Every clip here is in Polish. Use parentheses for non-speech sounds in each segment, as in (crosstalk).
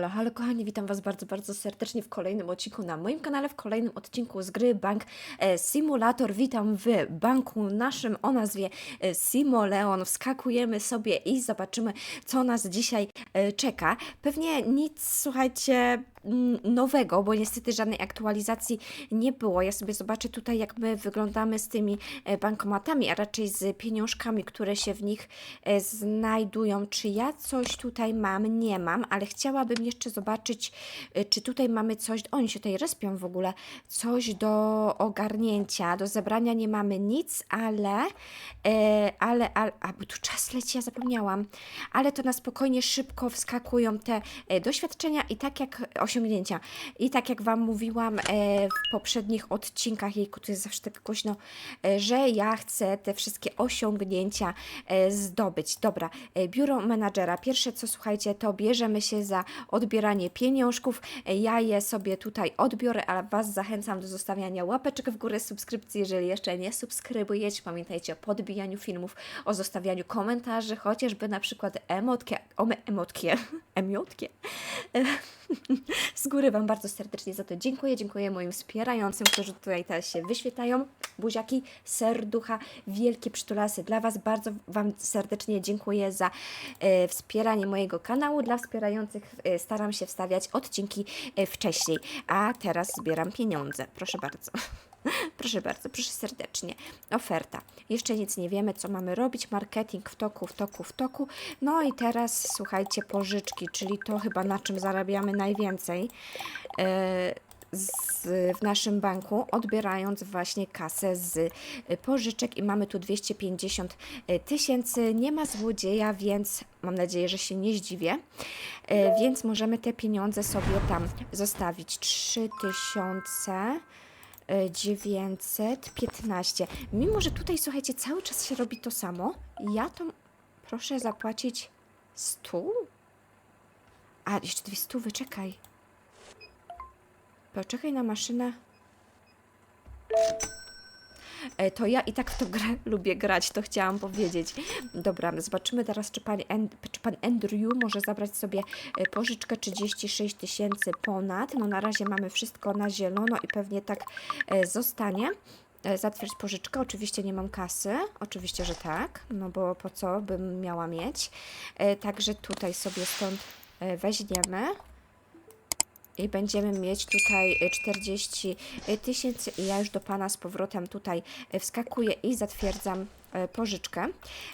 Halo, halo kochani, witam Was bardzo, bardzo serdecznie w kolejnym odcinku na moim kanale, w kolejnym odcinku z gry Bank e, Simulator. Witam w banku naszym o nazwie e, Simoleon. Wskakujemy sobie i zobaczymy, co nas dzisiaj e, czeka. Pewnie nic, słuchajcie, nowego, bo niestety żadnej aktualizacji nie było. Ja sobie zobaczę tutaj, jak my wyglądamy z tymi e, bankomatami, a raczej z pieniążkami, które się w nich e, znajdują. Czy ja coś tutaj mam? Nie mam, ale chciałabym jeszcze zobaczyć, e, czy tutaj mamy coś. Oni się tutaj respią w ogóle. Coś do ogarnięcia, do zebrania nie mamy nic, ale, ale, ale, a bo tu czas leci, ja zapomniałam, ale to na spokojnie szybko wskakują te doświadczenia i tak jak osiągnięcia. I tak jak Wam mówiłam e, w poprzednich odcinkach, jejku, to jest zawsze tak głośno, e, że ja chcę te wszystkie osiągnięcia e, zdobyć. Dobra, biuro menadżera. Pierwsze co słuchajcie, to bierzemy się za odbieranie pieniążków. Ja je sobie tutaj odbiorę, ale Was zachęcam do zostawiania łapeczek w górę, subskrypcji, jeżeli jeszcze nie subskrybujecie. Pamiętajcie o podbijaniu filmów, o zostawianiu komentarzy, chociażby na przykład emotkie, ome, emotkie. (laughs) (laughs) Z góry Wam bardzo serdecznie za to dziękuję. Dziękuję moim wspierającym, którzy tutaj teraz się wyświetlają. Buziaki, serducha, wielkie przytulasy dla Was. Bardzo Wam serdecznie dziękuję za e, wspieranie mojego kanału. Dla wspierających e, staram się wstawiać odcinki e, wcześniej, a teraz zbieram pieniądze. Proszę bardzo. (laughs) (laughs) Proszę bardzo, proszę serdecznie. Oferta. Jeszcze nic nie wiemy, co mamy robić. Marketing w toku, w toku, w toku. No i teraz słuchajcie, pożyczki, czyli to chyba na czym zarabiamy najwięcej. e, Z, w naszym banku, odbierając właśnie kasę z e, pożyczek i mamy tu 250 tysięcy. Nie ma złodzieja, więc mam nadzieję, że się nie zdziwię. E, Więc możemy te pieniądze sobie tam zostawić. 3000 e, 915. Mimo, że tutaj, słuchajcie, cały czas się robi to samo, ja to proszę zapłacić 100? A, jeszcze dwie stówy, czekaj. Poczekaj na maszynę. E, To ja i tak w tą grę (laughs) lubię grać, to chciałam powiedzieć. Dobra, zobaczymy teraz, czy pan, czy pan Andrew może zabrać sobie e, pożyczkę 36 tysięcy ponad. No na razie mamy wszystko na zielono i pewnie tak e, zostanie. Zatwierdź pożyczkę. Oczywiście nie mam kasy. Oczywiście, że tak. No bo po co bym miała mieć. Także tutaj sobie stąd weźmiemy. I będziemy mieć tutaj e, 40 tysięcy i ja już do Pana z powrotem tutaj e, wskakuję i zatwierdzam pożyczkę.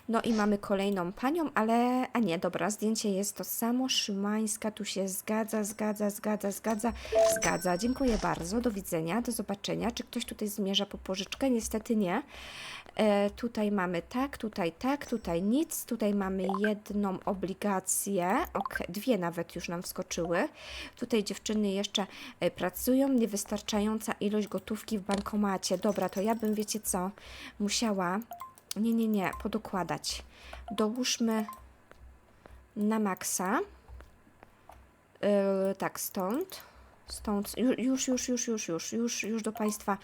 No i mamy kolejną panią, ale... A nie, dobra, zdjęcie jest to samo. Szymańska tu się zgadza, zgadza, zgadza, zgadza, zgadza. Dziękuję bardzo, do widzenia, do zobaczenia. Czy ktoś tutaj zmierza po pożyczkę? Niestety nie. E, tutaj mamy tak, tutaj tak, tutaj nic. Tutaj mamy jedną obligację, ok, dwie nawet już nam wskoczyły. Tutaj dziewczyny jeszcze e, pracują, niewystarczająca ilość gotówki w bankomacie. Dobra, to ja bym, wiecie co, musiała, nie, nie, nie, podokładać. Dołóżmy na maksa. Yy, tak, stąd. Stąd, ju- już, już, już, już, już, już, już do Państwa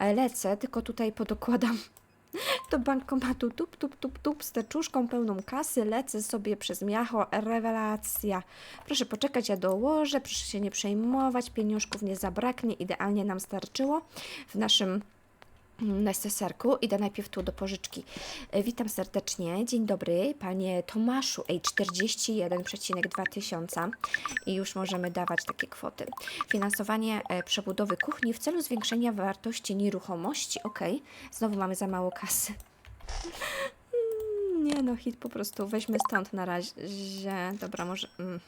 lecę, tylko tutaj podokładam (laughs) do bankomatu tup, tup, tup, tup z teczuszką pełną kasy, lecę sobie przez miacho, rewelacja. Proszę poczekać, ja dołożę, proszę się nie przejmować, pieniążków nie zabraknie, idealnie nam starczyło w naszym neseserku. Idę najpierw tu do pożyczki. E, Witam serdecznie. Dzień dobry, panie Tomaszu. Ej, 41,2 tysiąca i już możemy dawać takie kwoty. Finansowanie e, przebudowy kuchni w celu zwiększenia wartości nieruchomości. Ok, znowu mamy za mało kasy. Mm, Nie no, hit po prostu weźmy stąd na razie. Dobra, może... Mm.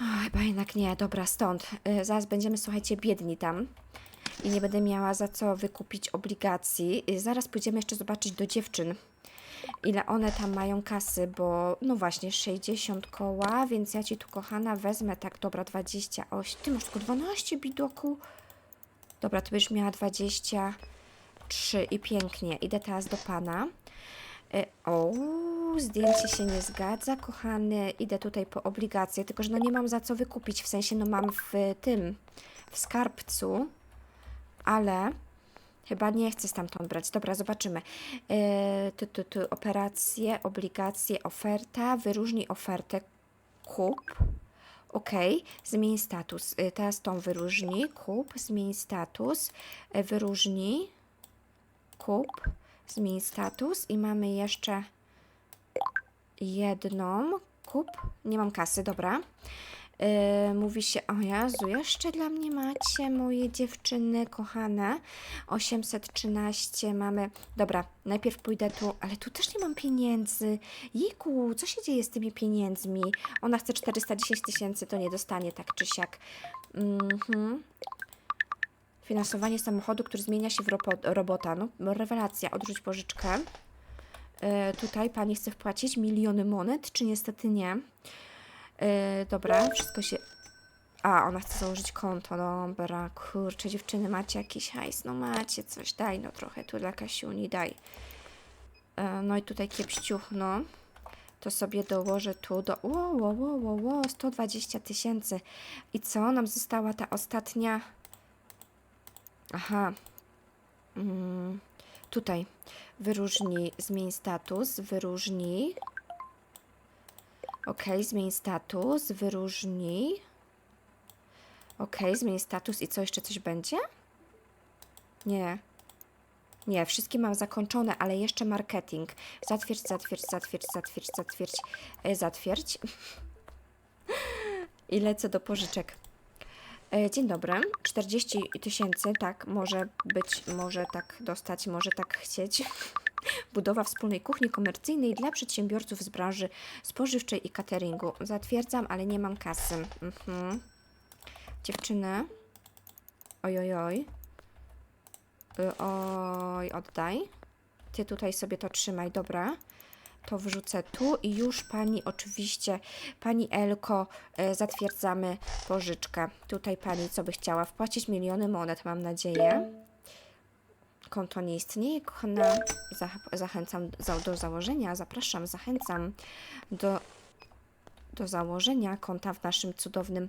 O, chyba jednak nie, dobra, stąd. E, Zaraz będziemy, słuchajcie, biedni tam i nie będę miała za co wykupić obligacji. Y, Zaraz pójdziemy jeszcze zobaczyć do dziewczyn, ile one tam mają kasy, bo no właśnie 60 koła, więc ja Ci tu kochana wezmę tak, dobra, 28. Ty masz tylko 12 bidoku. Dobra, Ty byś miała 23 i pięknie. Idę teraz do Pana. Y, O, zdjęcie się nie zgadza, kochany. Idę tutaj po obligacje, tylko że no nie mam za co wykupić, w sensie no mam w tym, w skarbcu, ale chyba nie chcę stamtąd brać. Dobra, zobaczymy. Yy, operacje, obligacje, oferta, wyróżnij ofertę, kup. OK, zmień status. Y, Teraz tą wyróżnij, kup, zmień status, y, wyróżnij, kup, zmień status i mamy jeszcze jedną, kup, nie mam kasy, dobra. Yy, mówi się, o Jezu, jeszcze dla mnie macie, moje dziewczyny kochane. 813 mamy. Dobra, najpierw pójdę tu, ale tu też nie mam pieniędzy. Jiku, co się dzieje z tymi pieniędzmi? Ona chce 410 tysięcy, to nie dostanie tak czy siak. Mhm. Finansowanie samochodu, który zmienia się w robota. No, rewelacja, odrzuć pożyczkę. Yy, tutaj pani chce wpłacić miliony monet, czy niestety nie? Yy, dobra, wszystko się... A, ona chce założyć konto, dobra, kurczę, dziewczyny, macie jakiś hajs, no macie coś, daj no trochę tu dla Kasiuni, daj. Yy, no i tutaj kiepściuch, no. To sobie dołożę tu do... Ło, ło, ło, ło, ło, 120 tysięcy. I co? Nam została ta ostatnia... Aha. Mm, tutaj. Wyróżnij, zmień status, wyróżnij... OK, zmień status, wyróżnij. OK, zmień status i co jeszcze coś będzie? Nie. Nie, wszystkie mam zakończone, ale jeszcze marketing. Zatwierdź, zatwierdź, zatwierdź, zatwierdź, zatwierdź, e, zatwierdź. (laughs) I lecę do pożyczek. E, Dzień dobry. 40 tysięcy, tak, może być, może tak dostać, może tak chcieć. (laughs) Budowa wspólnej kuchni komercyjnej dla przedsiębiorców z branży spożywczej i cateringu. Zatwierdzam, ale nie mam kasy. Mhm. Dziewczyny. Oj, oj, oj. Y, Oj, oddaj. Ty tutaj sobie to trzymaj, dobra. To wrzucę tu i już pani oczywiście, pani Elko, e, zatwierdzamy pożyczkę. Tutaj pani co by chciała wpłacić miliony monet, mam nadzieję. Konto nie istnieje, kochana. Zach zachęcam za do założenia, zapraszam, zachęcam do, do założenia konta w naszym cudownym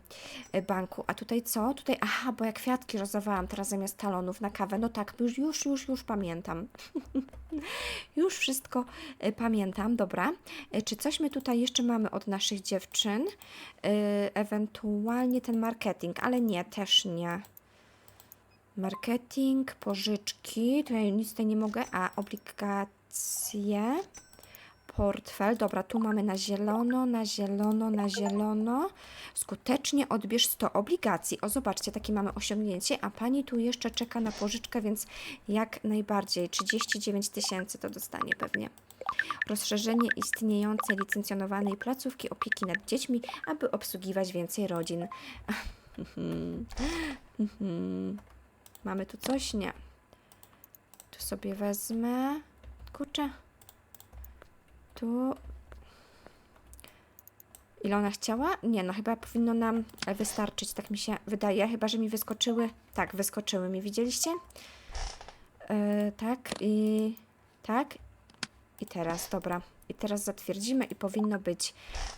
e, banku. A tutaj co? Tutaj, aha, bo ja kwiatki rozdawałam teraz zamiast talonów na kawę. No tak, już, już, już, już pamiętam. (laughs) już wszystko e, pamiętam, dobra. E, Czy coś my tutaj jeszcze mamy od naszych dziewczyn? Ewentualnie ten marketing, ale nie, też nie. Marketing, pożyczki, tutaj nic tutaj nie mogę, a obligacje, portfel, dobra, tu mamy na zielono, na zielono, na zielono, skutecznie odbierz 100 obligacji, o zobaczcie, takie mamy osiągnięcie, a Pani tu jeszcze czeka na pożyczkę, więc jak najbardziej, 39 tysięcy to dostanie pewnie. Rozszerzenie istniejącej licencjonowanej placówki opieki nad dziećmi, aby obsługiwać więcej rodzin. (laughs) Mamy tu coś? Nie. Tu sobie wezmę. Kurczę. Tu. Ile ona chciała? Nie, no chyba powinno nam wystarczyć, tak mi się wydaje. Chyba, że mi wyskoczyły. Tak, wyskoczyły mi, widzieliście? E, tak i tak. I teraz, dobra. I teraz zatwierdzimy i powinno być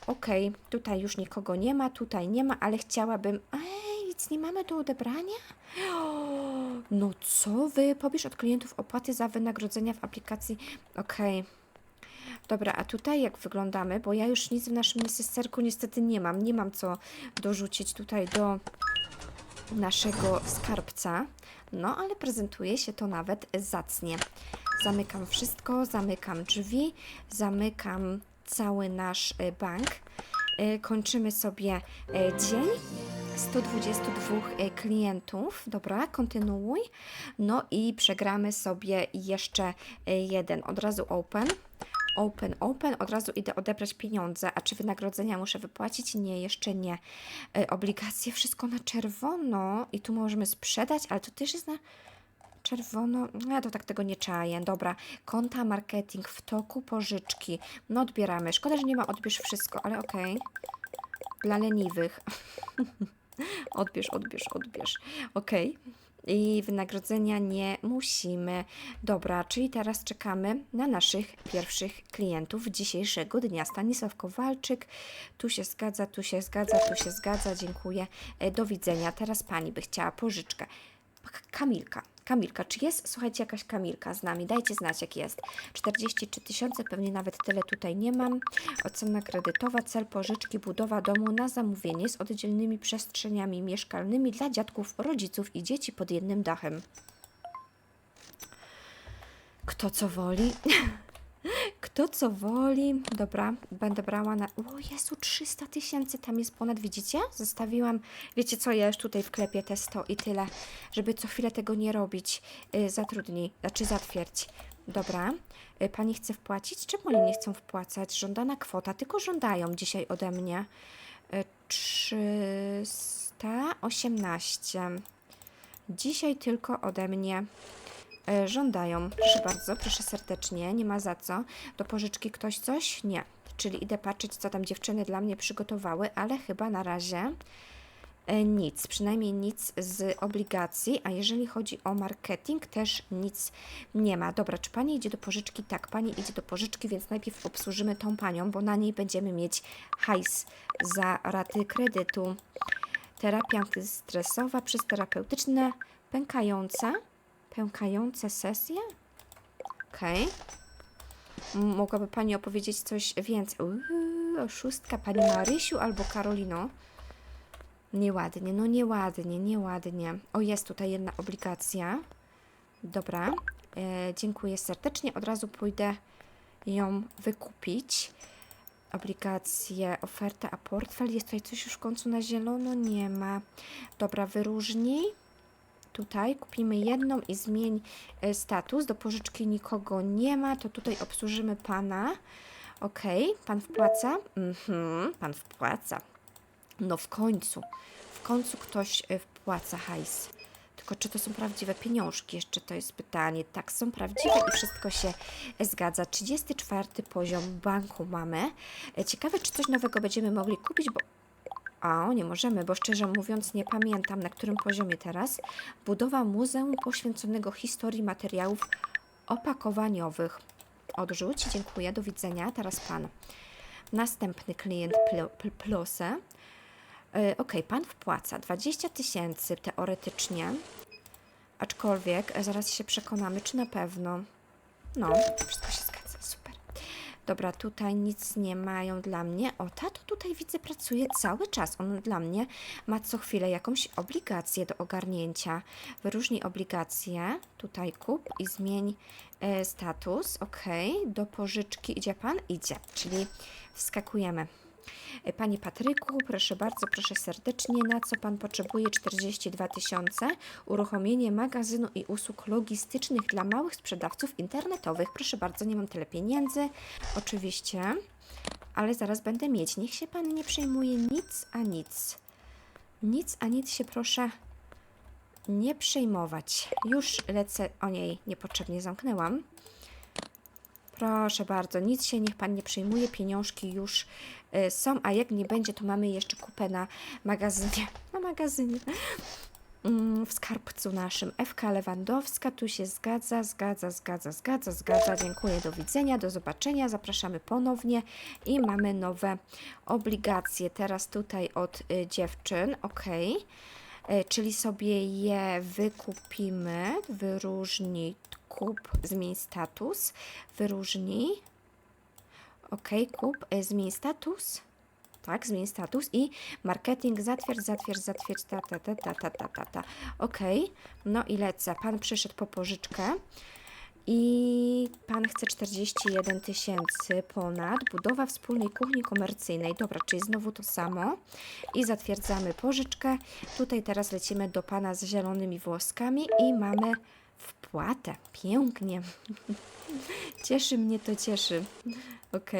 ok. Tutaj już nikogo nie ma, tutaj nie ma, ale chciałabym. Ej, nic nie mamy do odebrania? No co wy? Pobierz od klientów opłaty za wynagrodzenia w aplikacji. Okej. Dobra, a tutaj jak wyglądamy? Bo ja już nic w naszym neseserku niestety nie mam. Nie mam co dorzucić tutaj do naszego skarbca. No, ale prezentuje się to nawet zacnie. Zamykam wszystko, zamykam drzwi, zamykam cały nasz e, bank. E, Kończymy sobie e, dzień. 122 e, klientów. Dobra, kontynuuj. No i przegramy sobie jeszcze jeden. Od razu open. Open, open, od razu idę odebrać pieniądze. A czy wynagrodzenia muszę wypłacić? Nie, jeszcze nie. Obligacje, wszystko na czerwono i tu możemy sprzedać, ale to też jest na czerwono. No ja to tak tego nie czaję. Dobra, konta, marketing w toku, pożyczki. No odbieramy. Szkoda, że nie ma odbierz wszystko, ale okej. Dla leniwych. (laughs) odbierz, odbierz, odbierz. Okej. I wynagrodzenia nie musimy. Dobra, czyli teraz czekamy na naszych pierwszych klientów dzisiejszego dnia. Stanisław Kowalczyk, tu się zgadza, tu się zgadza, tu się zgadza, dziękuję. E, Do widzenia. Teraz pani by chciała pożyczkę. Kamilka. Kamilka, czy jest, słuchajcie, jakaś Kamilka z nami? Dajcie znać, jak jest. 43 tysiące, pewnie nawet tyle tutaj nie mam. Ocena kredytowa, cel pożyczki, budowa domu na zamówienie z oddzielnymi przestrzeniami mieszkalnymi dla dziadków, rodziców i dzieci pod jednym dachem. Kto co woli? (laughs) Kto co woli. Dobra, będę brała na. O Jezu, 300 tysięcy tam jest ponad, widzicie? Zostawiłam. Wiecie co, ja już tutaj wklepię te 100 i tyle, żeby co chwilę tego nie robić. Yy, zatrudnij, znaczy zatwierdź. Dobra. Y, Pani chce wpłacić? Czemu oni nie chcą wpłacać? Żądana kwota, tylko żądają dzisiaj ode mnie. Y, 318. Dzisiaj tylko ode mnie żądają. Proszę bardzo, proszę serdecznie, nie ma za co. Do pożyczki ktoś coś? Nie. Czyli idę patrzeć, co tam dziewczyny dla mnie przygotowały, ale chyba na razie e, nic, przynajmniej nic z obligacji, a jeżeli chodzi o marketing, też nic nie ma. Dobra, czy pani idzie do pożyczki? Tak, pani idzie do pożyczki, więc najpierw obsłużymy tą panią, bo na niej będziemy mieć hajs za raty kredytu. Terapia antystresowa przez terapeutyczne pękające, pękające sesje? Okej. M- Mogłaby Pani opowiedzieć coś więcej? Uuu, oszustka Pani Marysiu albo Karolino? Nieładnie, no nieładnie, nieładnie. O, jest tutaj jedna obligacja. Dobra, e, dziękuję serdecznie. Od razu pójdę ją wykupić. Obligacje, oferta, a portfel. Jest tutaj coś już w końcu na zielono? Nie ma. Dobra, wyróżnij. Tutaj kupimy jedną i zmień e, status. Do pożyczki nikogo nie ma, to tutaj obsłużymy pana. Ok, pan wpłaca? Mhm, pan wpłaca. No w końcu, w końcu ktoś e, wpłaca hajs. Tylko czy to są prawdziwe pieniążki? Jeszcze to jest pytanie. Tak, są prawdziwe i wszystko się zgadza. 34 poziom banku mamy. E, Ciekawe, czy coś nowego będziemy mogli kupić, bo a, nie możemy, bo szczerze mówiąc nie pamiętam na którym poziomie teraz. Budowa muzeum poświęconego historii materiałów opakowaniowych. Odrzuć, dziękuję, do widzenia. Teraz pan. Następny klient pl- pl-. Yy, ok, pan wpłaca 20 tysięcy teoretycznie, aczkolwiek e, zaraz się przekonamy, czy na pewno. No, wszystko się. Dobra, tutaj nic nie mają dla mnie. O, tato tutaj widzę pracuje cały czas. On dla mnie ma co chwilę jakąś obligację do ogarnięcia. Wyróżnij obligację. Tutaj kup i zmień e, status. Ok, do pożyczki idzie pan? Idzie, czyli wskakujemy. E, Panie Patryku, proszę bardzo, proszę serdecznie, na co Pan potrzebuje 42 tysiące? Uruchomienie magazynu i usług logistycznych dla małych sprzedawców internetowych. Proszę bardzo, nie mam tyle pieniędzy, oczywiście, ale zaraz będę mieć. Niech się Pan nie przejmuje nic a nic. Nic a nic się proszę nie przejmować. Już lecę, o niej niepotrzebnie zamknęłam. Proszę bardzo, nic się niech Pan nie przejmuje, pieniążki już są, a jak nie będzie, to mamy jeszcze kupę na magazynie, (laughs) na magazynie, Mm, w skarbcu naszym. FK Lewandowska, tu się zgadza, zgadza, zgadza, zgadza, zgadza. Dziękuję, do widzenia, do zobaczenia, zapraszamy ponownie i mamy nowe obligacje. Teraz tutaj od y, dziewczyn, ok. E, czyli sobie je wykupimy, wyróżnij, kup, zmień status, wyróżnij, ok, kup, e, zmień status, tak, zmień status i marketing, zatwierdź, zatwierdź, zatwierdź, ta, ta, ta, ta, ta, ta, ta, ta. ok, no i lecę, pan przyszedł po pożyczkę, i pan chce 41 tysięcy ponad. Budowa wspólnej kuchni komercyjnej. Dobra, czyli znowu to samo. I zatwierdzamy pożyczkę. Tutaj teraz lecimy do pana z zielonymi włoskami i mamy wpłatę. Pięknie. (laughs) Cieszy mnie to, cieszy. Ok.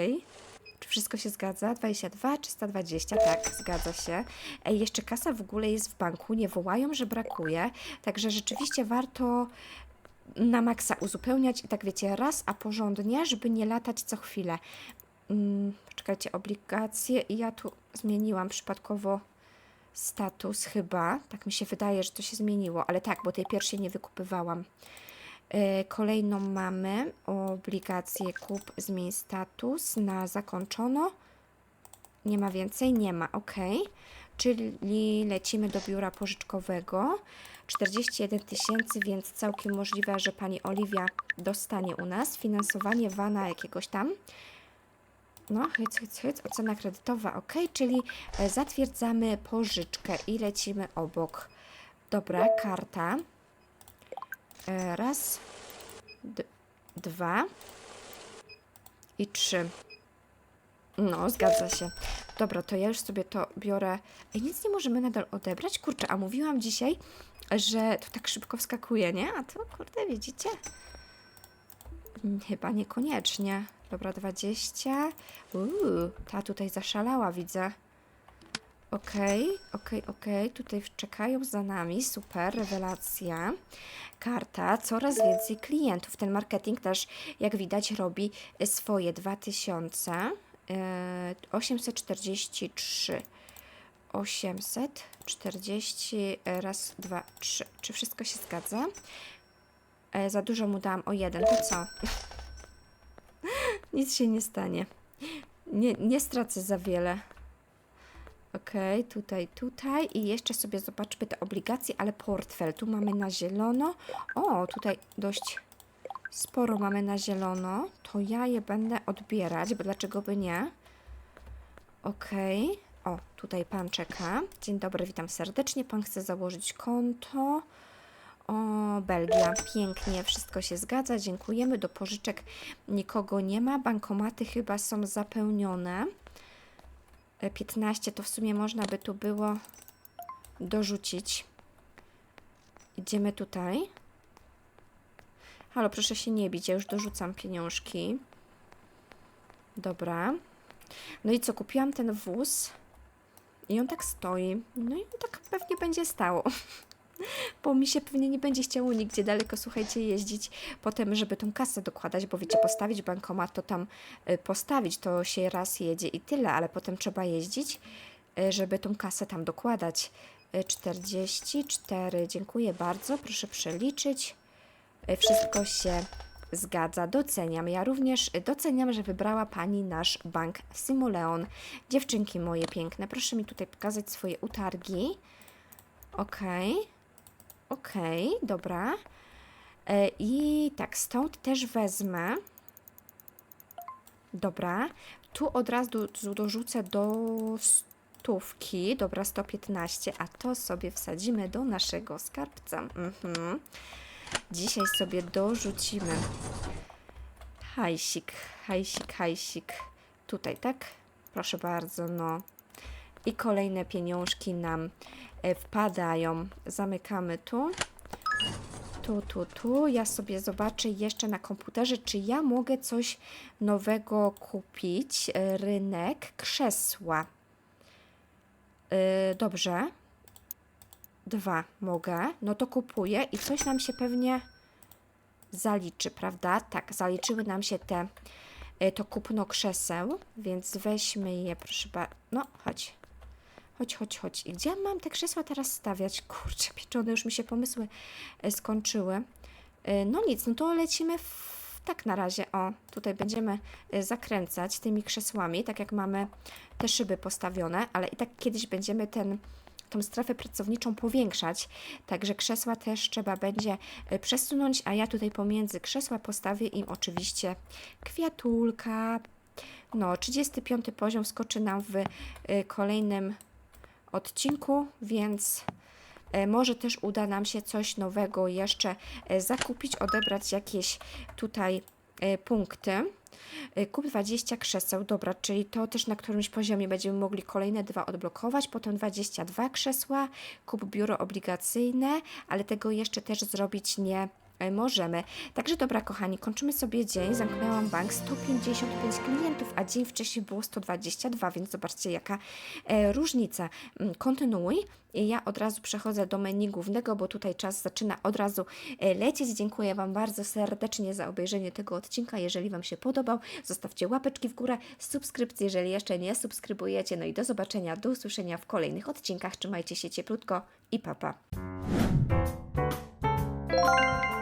Czy wszystko się zgadza? 22, 320, tak, zgadza się. Ej, jeszcze kasa w ogóle jest w banku, nie wołają, że brakuje, także rzeczywiście warto na maksa uzupełniać i tak wiecie, raz, a porządnie, żeby nie latać co chwilę. Mm, poczekajcie, obligacje i ja tu zmieniłam przypadkowo status chyba. Tak mi się wydaje, że to się zmieniło, ale tak, bo tej pierwszej nie wykupywałam. E, Kolejną mamy obligację kup, zmień status na zakończono. Nie ma więcej? Nie ma, ok. czyli lecimy do biura pożyczkowego. 41 tysięcy, więc całkiem możliwe, że pani Oliwia dostanie u nas finansowanie wana jakiegoś tam. No, hyc, hyc, hyc, ocena kredytowa, ok, czyli e, zatwierdzamy pożyczkę i lecimy obok. Dobra, karta. E, Raz, dwa i trzy. No, zgadza się. Dobra, to ja już sobie to biorę. Ej, nic nie możemy nadal odebrać? Kurczę, a mówiłam dzisiaj, że to tak szybko wskakuje, nie? A to, kurde, widzicie? Mm, Chyba niekoniecznie. Dobra, 20. Uuu, ta tutaj zaszalała, widzę. Okej, okej, okej. Tutaj czekają za nami. Super, rewelacja. Karta, coraz więcej klientów. Ten marketing też, jak widać, robi y, swoje 2000. e, 843. 840 raz, dwa, trzy. Czy wszystko się zgadza? E, za dużo mu dałam o jeden, to co? (laughs) Nic się nie stanie. Nie, nie stracę za wiele. Okej, tutaj, tutaj i jeszcze sobie zobaczmy te obligacje, ale portfel. Tu mamy na zielono. O, tutaj dość sporo mamy na zielono. To ja je będę odbierać, bo dlaczego by nie? Okej. O, tutaj pan czeka. Dzień dobry, witam serdecznie. Pan chce założyć konto. O, Belgia, pięknie, wszystko się zgadza, dziękujemy. Do pożyczek nikogo nie ma, bankomaty chyba są zapełnione. E, 15 to w sumie można by tu było dorzucić. Idziemy tutaj. Halo, proszę się nie bić, ja już dorzucam pieniążki. Dobra. No i co, kupiłam ten wóz i on tak stoi. No i on tak pewnie będzie stało (laughs) bo mi się pewnie nie będzie chciało nigdzie daleko, słuchajcie, jeździć potem, żeby tą kasę dokładać, bo wiecie, postawić bankomat, to tam y, postawić, to się raz jedzie i tyle, ale potem trzeba jeździć, y, żeby tą kasę tam dokładać. Y, 44, dziękuję bardzo, proszę przeliczyć. Y, Wszystko się zgadza, doceniam. Ja również y, doceniam, że wybrała Pani nasz bank Simuleon. Dziewczynki moje piękne, proszę mi tutaj pokazać swoje utargi. Okej. Okej, dobra. E, I tak, stąd też wezmę. Dobra. Tu od razu do- dorzucę do stówki. Dobra, 115, a to sobie wsadzimy do naszego skarbca. Mhm. Dzisiaj sobie dorzucimy. Hajsik, hajsik, hajsik. Tutaj, tak? Proszę bardzo, no. I kolejne pieniążki nam wpadają. Zamykamy tu. Tu, tu, tu. Ja sobie zobaczę jeszcze na komputerze, czy ja mogę coś nowego kupić. E, Rynek, krzesła. E, Dobrze. Dwa mogę. No to kupuję i coś nam się pewnie zaliczy, prawda? Tak, zaliczyły nam się te e, to kupno krzeseł, więc weźmy je, proszę bardzo. No, chodź. Chodź, chodź, chodź. I gdzie ja mam te krzesła teraz stawiać? Kurczę, pieczone, już mi się pomysły e, skończyły. E, No nic, no to lecimy w... tak na razie. O, tutaj będziemy e, zakręcać tymi krzesłami, tak jak mamy te szyby postawione, ale i tak kiedyś będziemy ten tą strefę pracowniczą powiększać, także krzesła też trzeba będzie przesunąć, a ja tutaj pomiędzy krzesła postawię im oczywiście kwiatulka. No, 35 poziom skoczy nam w kolejnym odcinku, więc e, może też uda nam się coś nowego jeszcze e, zakupić, odebrać jakieś tutaj e, punkty. Kup 20 krzeseł, dobra, czyli to też na którymś poziomie będziemy mogli kolejne dwa odblokować, potem 22 krzesła, kup biuro obligacyjne, ale tego jeszcze też zrobić nie możemy. Także dobra, kochani, kończymy sobie dzień. Zamknęłam bank 155 klientów, a dzień wcześniej było 122, więc zobaczcie, jaka e, różnica. Mm, Kontynuuj. Ja od razu przechodzę do menu głównego, bo tutaj czas zaczyna od razu e, lecieć. Dziękuję Wam bardzo serdecznie za obejrzenie tego odcinka. Jeżeli Wam się podobał, zostawcie łapeczki w górę, subskrypcję, jeżeli jeszcze nie subskrybujecie. No i do zobaczenia, do usłyszenia w kolejnych odcinkach. Trzymajcie się cieplutko i papa. Pa.